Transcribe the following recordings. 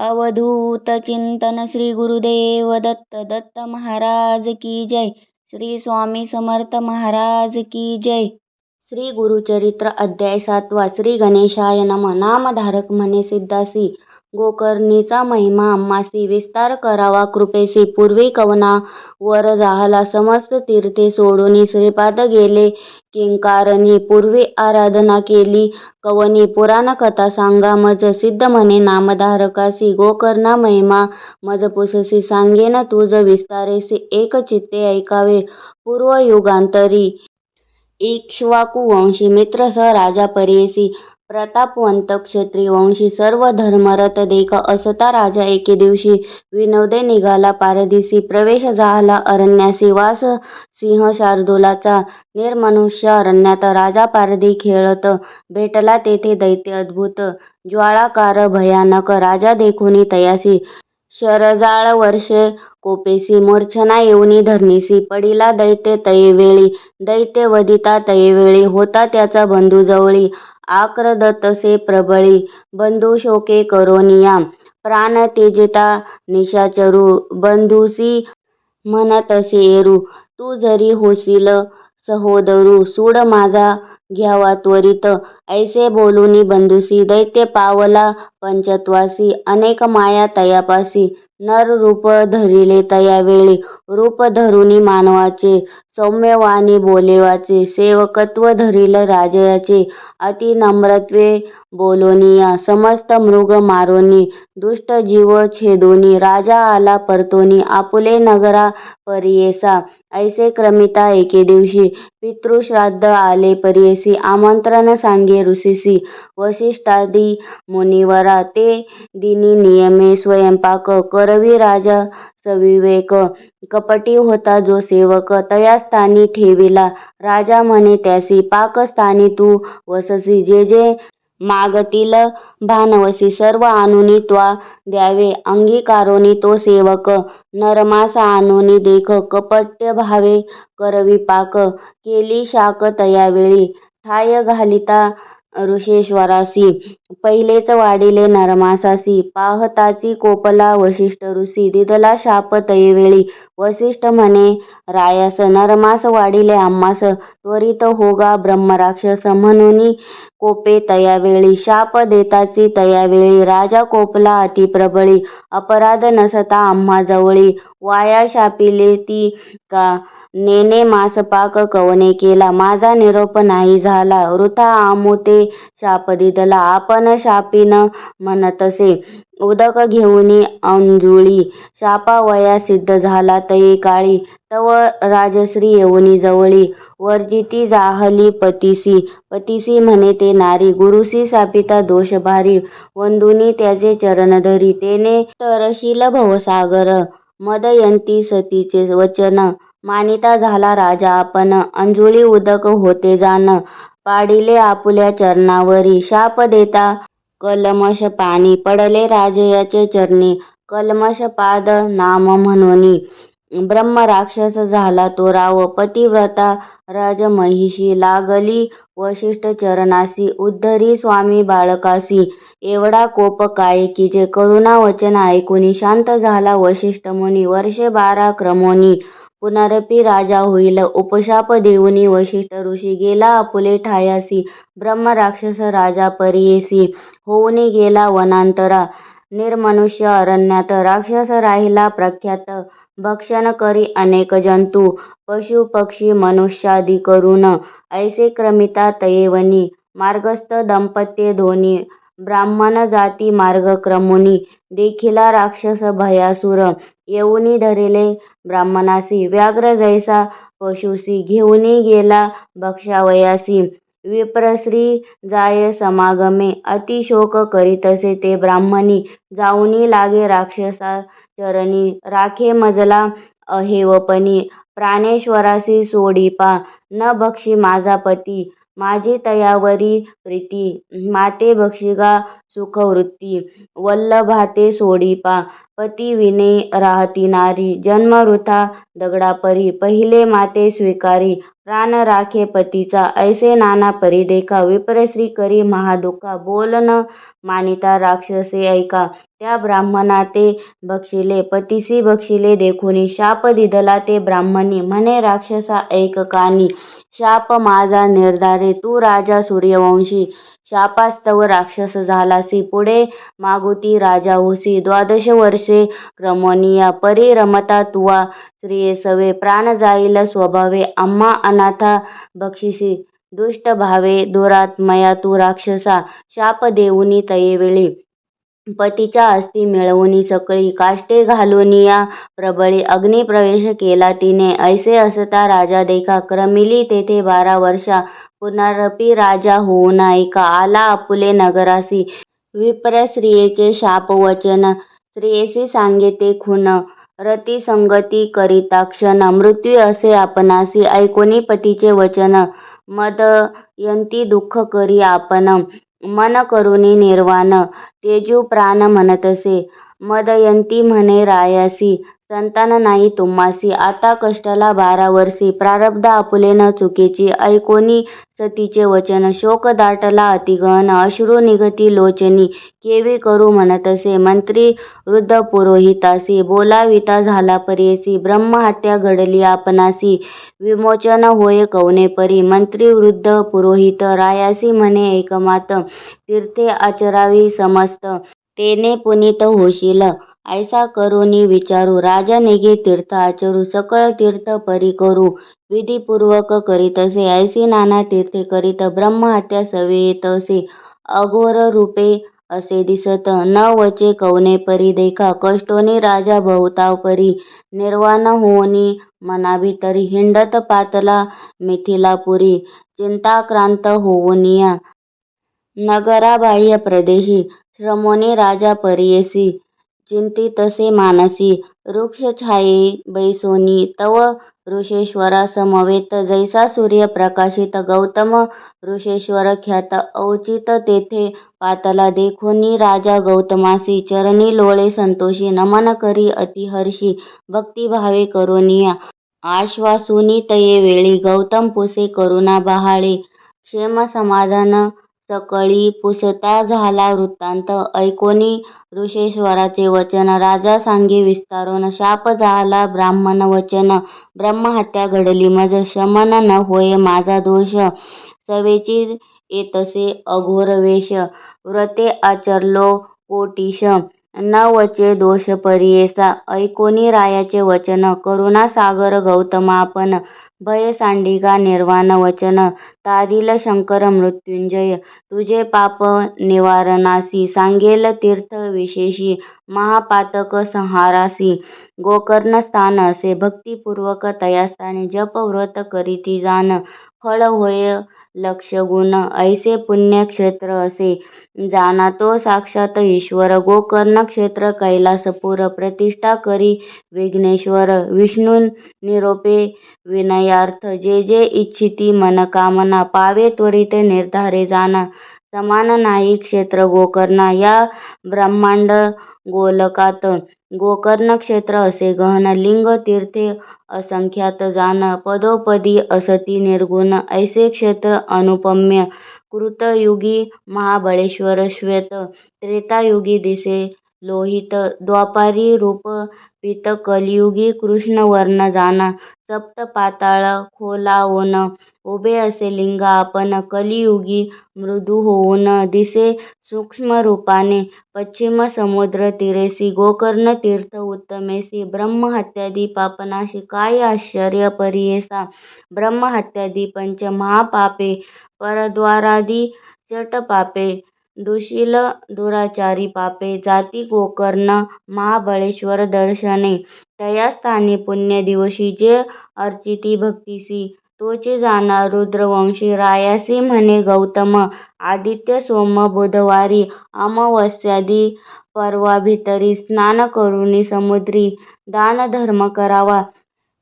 अवधूत चिंतन श्री गुरुदेव दत्त दत्त महाराज की जय। श्री स्वामी समर्थ महाराज की जय। श्री गुरुचरित्र अध्याय सातवा श्री गणेशाय नम। नामधारक म्हणे सिद्धासी। गोकर्णीचा महिमा आम्हासी विस्तार करावा. कृपेसी पूर्वी कवना वर जाहला समस्त तीर्थे सोडून श्रीपाद गेले. किंकारणी पूर्वी आराधना केली. कवनी पुराण कथा सांगा. मज सिद्ध म्हणे नामधारकासी गोकर्णा महिमा. मज पुससी सांगेन तुझ विस्तारेसी एक चित्ते ऐकावे. पूर्वयुगांतरी इक्ष्वाकुवंशी मित्र मित्रसह राजा परेसी प्रतापवंत क्षत्रिय वंशी सर्व धर्मरत देख असता राजा एके दिवशी विनोदे निघाला पारदिसी प्रवेश झाला अरण्यासी. वास सिंह शार्दुलाचा निर्मनुष्य अरण्यात राजा पारधी खेळत भेटला तेथे दैत्य अद्भुत ज्वाळाकार भयानक. राजा देखुनी तयासी. शरजाळ वर्षे कोपेसी. मूर्छना येऊनी धरणीसी. पडिला दैत्य तयेवेळी दैत्य वधिता तयेवेळी होता त्याचा बंधू जवळी आक्रदतसे प्रबळी बंधू शोके करोनिया। प्राण त्यजिता निशाचरू बंधुसी म्हणतसे एरू तू जरी होशील सहोदरू सूड माझा घ्यावा त्वरित. ऐसे बोलूनी बंधुसी दैत्य पावला पंचत्वासी अनेक माया तयापासी. नर रूप धरिले तयावेळी रूप धरुनी मानवाचे सौम्यवाणी बोलेवाचे सेवकत्व धरिल राजयाचे अति नम्रत्वे बोलोनिया समस्त मृग मारोनी दुष्ट जीव छेदोनी राजा आला परतोनी आपुले नगरा परियेसा. ऐसे क्रमिता एके दिवशी पितृश्राद्ध आले परियेसी आमंत्रण सांगे ऋषीसी वसिष्ठादी मुनिवरा ते दिनी नियमे स्वयंपाक करवी राजा सविवेक. कपटी होता जो सेवक तया स्थानी ठेविला. राजा म्हणे त्यासी पाकस्थानी तू वससी. जे जे मागतील भानवसी सर्व आणूनी त्वा द्यावे. अंगीकारोनी तो सेवक नरमासा आणूनी देख कपट्यभावे करवी पाक केली शाक तयावेळी. ठाय घालिता ऋषेश्वरासी पहिलेच वाढिले नरमासासी पाहताची कोपला वशिष्ठ ऋषी दिदला शाप तयवेळी वसिष्ठ म्हणे रायास नरमास वाढिले आम्हास त्वरित होगा ब्रह्मराक्षस म्हणूनी कोपे तयावेळी. शाप देताची तयावेळी राजा कोपला अति प्रबळी. अपराध नसता आम्हा जवळी. वाया शापिले ती का? नेने मासपाक कवने केला? माझा निरोप नाही झाला. वृथा आमुते शाप दिदला. आपण शापीन म्हणतसे. उदक घेऊनी अंजुळी. शापावया सिद्ध झाला तये काळी. तव राजश्री येऊनी जवळी. वर्जिती जाहली पतीसी. पतीसी म्हणे ते नारी. गुरुसी सापिता दोष भारी. वंदुनी त्याचे चरण धरी. तेने तरशील भवसागर. मदयंती सतीचे वचन. मानिता झाला राजा आपण. अंजुळी उदक होते जाण पाडिले आपुल्या चरणावरी शाप देता. कलमश पाणी पडले राजयाचे चरणी. कल्मषपाद नाम म्हणोनी. ब्रह्मराक्षस झाला तो राव पतिव्रता. राजमहिषी लागली वशिष्ठ चरणासी. उद्धरी स्वामी बाळकासी. एवढा कोप काय की जे करुणा वचन ऐकून शांत झाला वशिष्ठ मुनी. वर्षे बारा क्रमोनी. पुनरपि राजा होईल. उपशाप देऊनी वशिष्ठ ऋषी गेला आपुले ठायासी. ब्रह्मराक्षस राजा परियेसी. होऊनी गेला वनांतरा. निर्मनुष्य अरण्यात राक्षस राहिला प्रख्यात. भक्षण करी अनेक जंतू. पशु पक्षी मनुष्यादी करून ऐसे क्रमिता तयेवनी. मार्गस्थ दंपत्ये धोनी. ब्राह्मण जाती मार्ग क्रमुनी देखिला राक्षस भयासुर. येऊनी धरिले. ब्राह्मणासी व्याघ्र जैसा पशुसी घेऊनी गेला भक्षावयासी. विप्रश्री जाय समागमे अतिशोक करीतसे ते ब्राह्मणी जाऊनी लागे राक्षसा चरणी. राखे मजला अहेवपणी प्राणेश्वरासी सोडीपा. न बक्षी माझा पती माझी तयावरी प्रीती. माते बक्षिगा सुखवृत्ती. वल्लभाते सोडीपा. पती विने राहती नारी. जन्म वृथा दगडा परी पहिले माते स्वीकारी. प्राण राखे पतीचा. ऐसे नाना परी देखा. करी महादुःखा. बोल न मानिता राक्षसे ऐका. त्या ब्राह्मणा ते बक्षिले. पतीसी बक्षिले देखुनी. शाप दिदला ते ब्राह्मणी. म्हणे राक्षसा ऐक कानी. शाप माझा निर्धारे तू राजा सूर्यवंशी. शापास्तव राक्षस झालासी पुढे मागुती राजा होसी द्वादश वर्षे रमणीया परी रमता तुवा. स्त्रियेसवे प्राण जाईल स्वभावे. आम्हा अनाथा बक्षिसी. दुष्ट भावे दुरात्मया तू राक्षसा. शाप देऊनी तयेवेळी पतीच्या अस्थी मिळवूनी सकळी काष्टे घालून या प्रबळी अग्निप्रवेश केला तिने. ऐसे असता राजा देखा क्रमिली तेथे बारा वर्षा. पुनरपी राजा होऊन ऐका. आला आपुले नगरासी. विप्र स्त्रियेचे शापवचन. स्त्रियेशी स्त्रियेसी सांगे ते खून. रती संगती करिता क्षण. मृत्यू असे आपणासी. ऐकोनी पतीचे वचन. मदयंती दुःख करी आपण मन करुणी निर्वाण तेजू प्राण म्हणतसे. मदयंती म्हणे रायासी संतान नाही तुम्हासी. आता कष्टला बारा वर्षी. प्रारब्ध आपुले न चुकीची ऐकोनी सतीचे वचन. शोक दाटला अतिगहन. अश्रू निघती लोचनी. केवी करू म्हणतसे. मंत्री वृद्ध पुरोहितासी. बोलाविता झाला परेसी ब्रह्महत्या घडली आपणासी. विमोचन होय कवने परी. मंत्री वृद्ध पुरोहित. रायासी म्हणे एकमात. तीर्थे आचरावी समस्त. तेने पुनीत होशील. ऐसा करुनी विचारू. राजा निघे तीर्थ आचरू सकळ तीर्थ परी करू. विधीपूर्वक करीतसे ऐसी नाना तीर्थे करीत ब्रह्महत्या सवेतसे अघोर रूपे असे दिसत. न वचे कवने परी देखा. कष्टोनी राजा बहुताव परी. निर्वाण होऊनी मनाभितरी हिंडत पातला मिथिलापुरी चिंताक्रांत होऊनिया नगराबाह्य प्रदेशी श्रमोनी राजा परीयसी चिंती तसे मानसी. वृक्षछायी बैसोनी तव ऋषेश्वरा समवेत जैसा सूर्य प्रकाशित गौतम ऋषेश्वर ख्यात औचित तेथे पातला देखोनी राजा गौतमासी. चरणी लोळे संतोषी नमन करी अतिहर्षी भक्तिभावे करुनिया. आश्वासुनी तये वेळी गौतम पुसे करुणा बहाळे. क्षेम समाधान सकळी पुसता झाला वृत्तांत. ऐकोनी ऋषेश्वराचे वचन. राजा सांगे विस्तारून शाप झाला ब्राह्मण वचन. ब्रह्महत्या घडली मज शमन न होय माझा दोष. सवेची येतसे अघोर वेश व्रते आचरलो कोटीश. न वचे दोष परियेसा. ऐकोनी रायाचे वचन. करुणासागर गौतमापन. भयसांडिका भय निर्वाण वचन तारील शंकर मृत्युंजय. तुझे पाप निवारणासी सांगेल तीर्थ विशेषी महापातक संहारासी. गोकर्ण स्थान असे भक्तिपूर्वक तयास्थाने जप व्रत करीती जाण. फळ होय लक्ष गुण ऐसे पुण्यक्षेत्र असे. जाना तो साक्षात ईश्वर. गोकर्ण क्षेत्र कैलासपुर प्रतिष्ठा करी विघ्नेश्वर. विष्णू निरोपे विनयार्थ. जे जे इच्छिती मनकामना पावे त्वरित निर्धारे जाना. समान नाही क्षेत्र गोकर्णा. या ब्रह्मांड गोलकात गोकर्ण क्षेत्र असे गहन लिंग तीर्थे असंख्यात जाण पदोपदी असती निर्गुण. ऐसे क्षेत्र अनुपम्य कृतयुगी महाबळेश्वर श्वेत त्रेतायुगी दिसे लोहित द्वापारी रूप पीत कलियुगी कृष्ण वर्ण जाना सप्त पाताळ खोलावून. उभे असे लिंग आपण कलियुगी मृदू होऊन दिसे सूक्ष्म रूपाने पश्चिम समुद्र तीरेसी गोकर्ण तीर्थ उत्तमेसी ब्रह्महत्यादी पापनाशी काय आश्चर्य परीयेसा ब्रह्महत्यादी पंच महापापे परद्वारादी षट्पापे दुशील दुराचारी पापे जाती गोकर्ण महाबळेश्वर दर्शने तया स्थानी पुण्यदिवशी जे अर्चिती भक्तीसी तोची जाणा रुद्रवंशी रायासी म्हणे गौतम आदित्य सोम बुधवारी अमावास्यादी पर्वाभितरी स्नान करुणी समुद्री दानधर्म करावा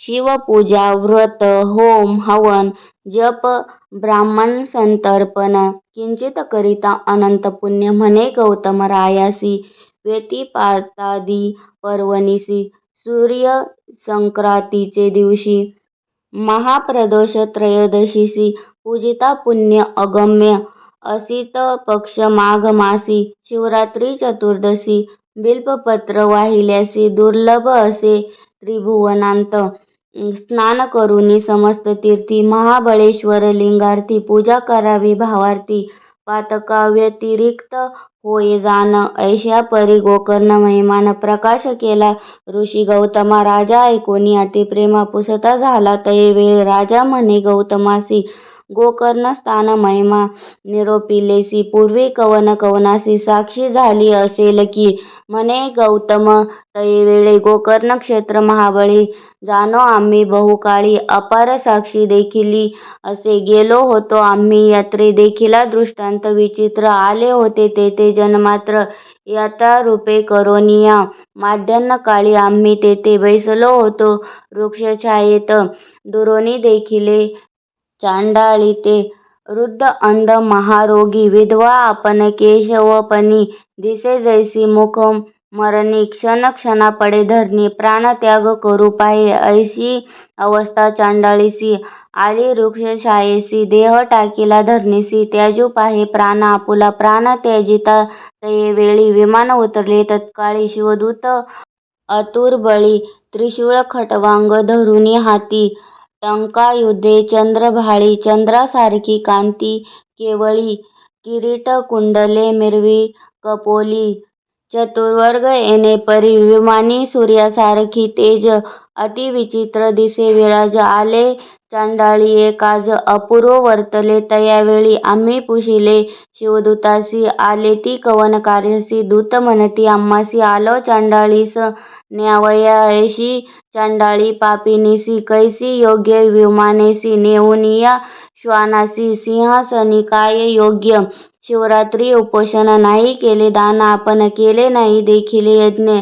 शिवपूजा व्रत होम हवन जप ब्राह्मण संतर्पण किंचित करिता अनंत पुण्य म्हणे गौतम रायासी व्यतिपातादी पर्वणीसी सूर्य संक्रांतीचे दिवशी महाप्रदोष त्रयोदशीसी पूजिता पुण्य अगम्य असित पक्ष माघ मासी शिवरात्री चतुर्दशी बिल्पपत्र वाहिल्यासी दुर्लभ असे त्रिभुवनांत स्नान करुनी समस्त तीर्थी महाबळेश्वर लिंगार्थी पूजा करावी भावार्थी पातकाव्यतिरिक्त होय जाण ऐशा परी गोकर्ण महिमान प्रकाश केला. ऋषी गौतमा राजा ऐकोनी अतिप्रेमा पुसता झाला. तये वेळ राजा म्हणे गौतमासी गोकर्ण स्थान महिमा निरोपिलेसी पूर्वी कवन कवनासी साक्षी झाली असेल की म्हणे गौतम तये गोकर्ण क्षेत्र महाबळी. जाणो आम्ही बहुकाळी अपार साक्षी देखिली. असे गेलो होतो आम्ही यात्रे देखिला दृष्टांत विचित्र आले होते तेथे जनमात्र. यात्रारूपे करोनिया. माध्यान्ह काळी आम्ही तेथे बैसलो होतो. वृक्षछायेत दुरोणी देखिले. चांडाळी ते वृद्ध अंध महारोगी विधवा आपण केशवपणी दिसे जैसी मुख मरणी क्षण क्षणापडे धरणी प्राणत्याग करू पाहे ऐशी अवस्था चांडाळीसी आली वृक्षछायेसी देह टाकीला धरणीसी त्याजू पाहे प्राण आपुला प्राण त्याजिता तये वेळी विमान उतरले तत्काळी शिवदूत अतुरबळी त्रिशूळ खटवांग धरुणी हाती टंकायुधे चंद्रभाळी चंद्रासारखी कांती केवळी किरीट कुंडले मिरवी कपोली चतुर्वर्ग येणेपरी विमानी सूर्यासारखी तेज अतिविचित्र दिसे विराज आले चांडाळीये काज अपूर्व वर्तले. तयावेळी आम्ही पुशिले. शिवदूतासी आले ती कवन कार्यसी. दूत म्हणती आम्हासी आलो चांडाळीस न्यावया ऐशी चांडाळी पापिनीसी कैसी योग्य विमानेसी. नेऊनिया श्वानासी सिंहासनी काय योग्य? शिवरात्री उपोषण नाही केले दान आपण केले नाही देखिले यज्ञ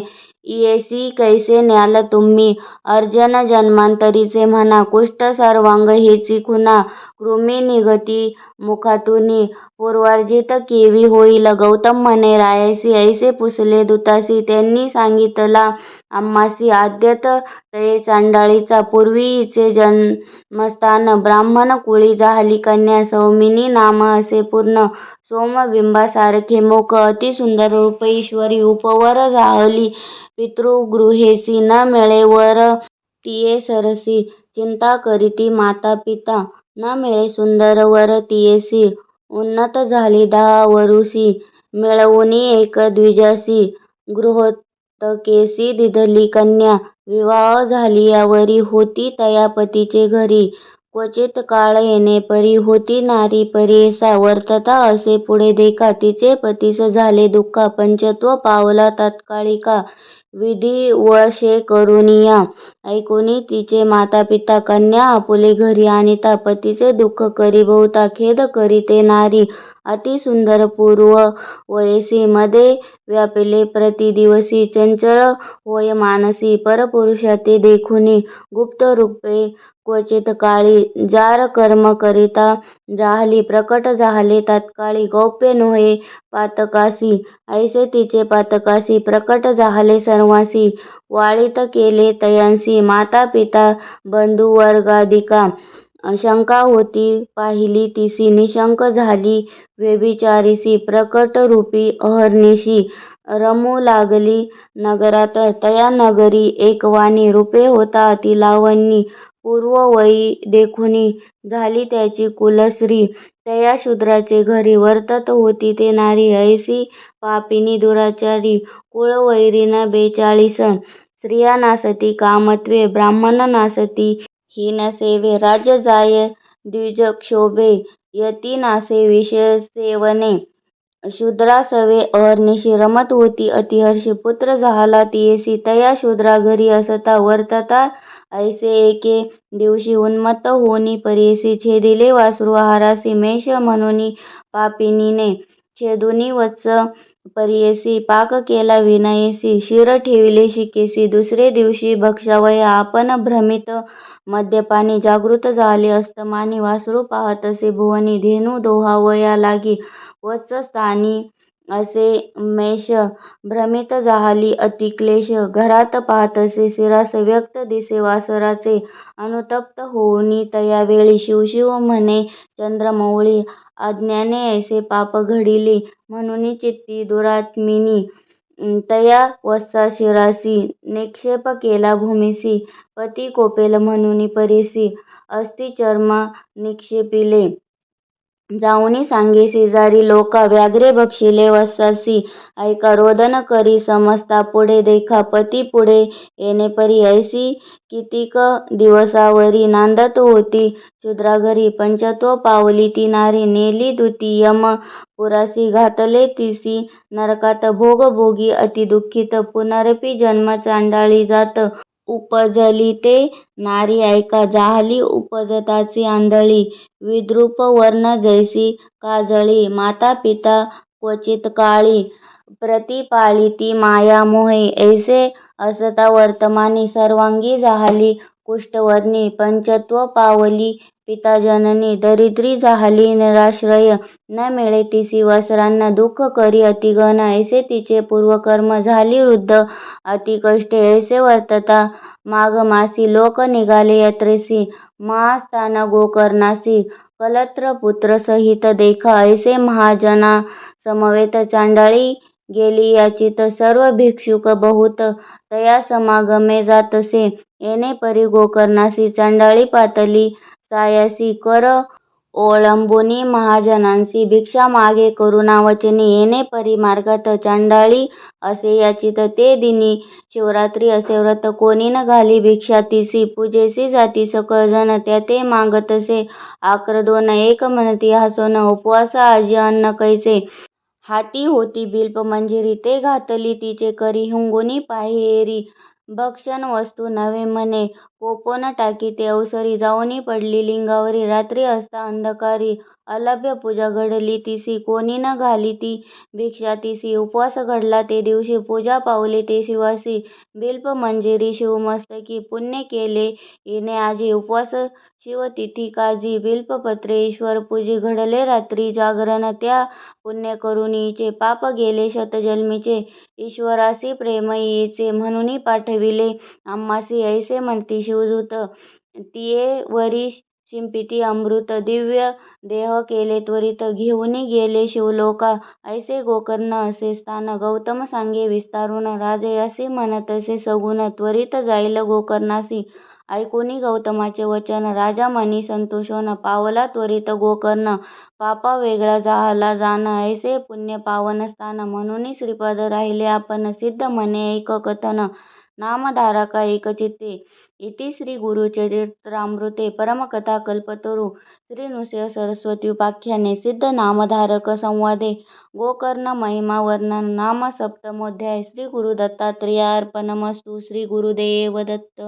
येसी कैसे न्याल तुम्ही? अर्जन जन्मांतरीचे म्हणा कुष्ठ सर्वांग हेची खुणा कृमी निगती मुखातुनी पूर्वार्जित केवी होईल. गौतम म्हणे रायासी ऐसे पुसले दुतासी त्यांनी सांगितला आम्हासी आद्यत तये चांडाळीचा पूर्वी हिचे जन्मस्थान ब्राह्मण कुळी जाहली कन्या सौमिनी नाम असे पूर्ण सोमबिंबासारखे मुख अतिसुंदर रूप ईश्वरी उपवर राहली पितृगृहेसी न मिळे वर तिये सरसी चिंता करीती माता पिता न मिळे सुंदर वर तियेसी उन्नत झाली दहा वरुषी मिळवुनी एक द्विजासी गृहोदकेसी दिधली कन्या विवाह झालियावरी होती तया पतीचे घरी. क्वचित काळ येणे परी होती नारी परी वर्तता असे पुढे देखा तिचे पतीस झाले दुःखा पंचत्व पावला तात्काळिका विधिवशे करुनिया. ऐकुनी तिचे मातापिता कन्या आपुले घरी आणिता पतीचे दुःख करी बहुता खेद करी ते नारी. अति सुंदर पूर्व वयसी मध्ये व्यापिले प्रतिदिवसी चंचळ होय मानसी. परपुरुषा ते देखुनी गुप्तरूपे क्वचित काळी जार कर्म करिता जाहली प्रकट जाहले तत्काळी गौप्य नोहे पातकासी ऐसे तिचे पातकासी प्रकट जाहले सर्वांसी वाळीत केले तयांसी माता पिता बंधुवर्गादिका शंका होती पाहिली तिसी निशंक झाली व्यभिचारीसी प्रकटरूपी अहर्निशी रमू लागली नगरात तया नगरी एकवानी रूपे होता अतिलावणी पूर्ववयी देखुनी झाली त्याची कुलश्री. तया शूद्राचे घरी वर्तत होती ते नारी ऐसी पापिनी दुराचारी कुळवैरी बेचाळीसन बेचाळीस स्त्रिया नासती कामत्वे ब्राह्मण नासती हीनसेवे राज्य जाये द्विजक्षोभे यती नासे विषयसेवने शूद्रासवे अहर्निशी रमत होती अतिहर्षी पुत्र जाहला तियेसी तया शूद्रा घरी असता वर्तता ऐसे एके दिवशी उन्मत्त होनी परीयसी छेदिले वासरू आहारासी मेष म्हणूनी पापिनीने छेदुनी वत्स परीयसी पाक केला विनयसी शिर ठेविले शिकेसी दुसरे दिवशी भक्षावया आपण भ्रमित मद्यपानी जागृत झाले अस्तमानी वासरू पाहतसे भुवनी धेनू दोहावया लागी वत्सस्थानी असे मेष भ्रमित जाहली अति क्लेश घरात पाहतसे शिरास व्यक्त दिसे वासराचे अनुतप्त होऊनी तया वेळी शिवशिव म्हणे चंद्रमौळी अज्ञाने ऐसे पाप घडिले. म्हणून चित्ती दुरात्मिनी तया वत्सा शिरासी निक्षेप केला भूमिसी. पती कोपेल म्हणून परीसी अस्ति चर्म निक्षेपिले. जाऊनी सांगे शेजारी लोका व्याघ्रे बक्षिले वत्सासी ऐका रोदन करी समजता पुढे देखा पती पुढे. येणे परी ऐसी कितीक दिवसावरी नांदत होती. क्षुद्राघरी पंचत्व पावली ती नारी नेली दुती यम पुरासी घातले तिसी. नरकात भोग भोगी अति दुःखित. पुनरपि जन्म चांडाळी जात. उपजली. ते नारी ऐका जाहली उपजताची आंधळी विद्रूप वर्ण जैसी काजळी माता पिता क्वचित काळी प्रतिपालिती माया मोहे ऐसे असता वर्तमानी सर्वांगी जाहली कुष्ठवर्णी पंचत्व पावली पिता जननी दरिद्री जाहली निराश्रय न मिळे तिसी वसरांना दुःख करी अतिघन ऐसे तिचे पूर्वकर्म झाली वृद्ध. अति कष्टे ऐसे वर्तता माघमासी लोक निघाले यात्रेसी महास्थान गोकर्णासी कलत्र पुत्र सहित देखा ऐसे महाजना समवेत चांडाळी गेली याचित सर्व भिक्षुक बहुत तया समागमे जातसे. येणे परी गोकर्णासी चांडाळी पातली सायासी कर ओळंबुनी महाजनांसी भिक्षा मागे करुणावचनी येणे परी मार्गात चांडाळी असे याचित ते दिनी शिवरात्री असे व्रत कोणी न घाली भिक्षा तिसी पूजेसी जाती सकळजण त्या ते मागतसे आक्रदोन एक म्हणती हसोन उपवास आजी अन्न कैसे हाती होती बिल्प मंजिरी ते घातली तिचे करी हिंगुनी पाहेरी भक्षण वस्तू नव्हे म्हणे. कोपोन टाकी ते अवसरी जाऊनी पडली. लिंगावरी रात्री असता अंधकारी. अलभ्य पूजा घडली तिसी. कोणी न घाली ती भिक्षा तिसी. उपवास घडला ते दिवशी. पूजा पावली ते शिवासी. बिल्प मंजिरी शिवमस्तकी. पुण्य केले हिने आजी उपवास शिवतिथी काजी बिल्वपत्रे ईश्वरपूजी घडले रात्री जागरण त्या पुण्य करुनी पाप गेले शतजन्मीचे. ईश्वरासी प्रेम हिचे पाठविले. आम्हासी ऐसे म्हणती शिवदूत तिये वरी शिंपिती अमृत दिव्य देह केले त्वरित घेऊन गेले शिवलोका. ऐसे गोकर्ण असे स्थान गौतम सांगे विस्तारून राजर्षी म्हणतसे सगुण त्वरित जाईल गोकर्णासी. ऐकुनी गौतमाचे वचन राजा मनी संतोषोन पावला त्वरित गोकर्ण पापा वेगळा जाहला जाण ऐसे पुण्य पावन स्थान म्हणून श्रीपद राहिले आपण सिद्ध म्हणे ऐक कथन नामधारका एकचित्ते इति श्री गुरुचरित्रामृते परमकथा कल्पतरू श्री नृसिंह सरस्वती उपाख्याने सिद्ध नामधारक संवादे गोकर्ण महिमा वर्णन नाम सप्तमोध्याय श्री गुरु दत्तात्रेयार्पणमस्तु श्री गुरुदेव दत्त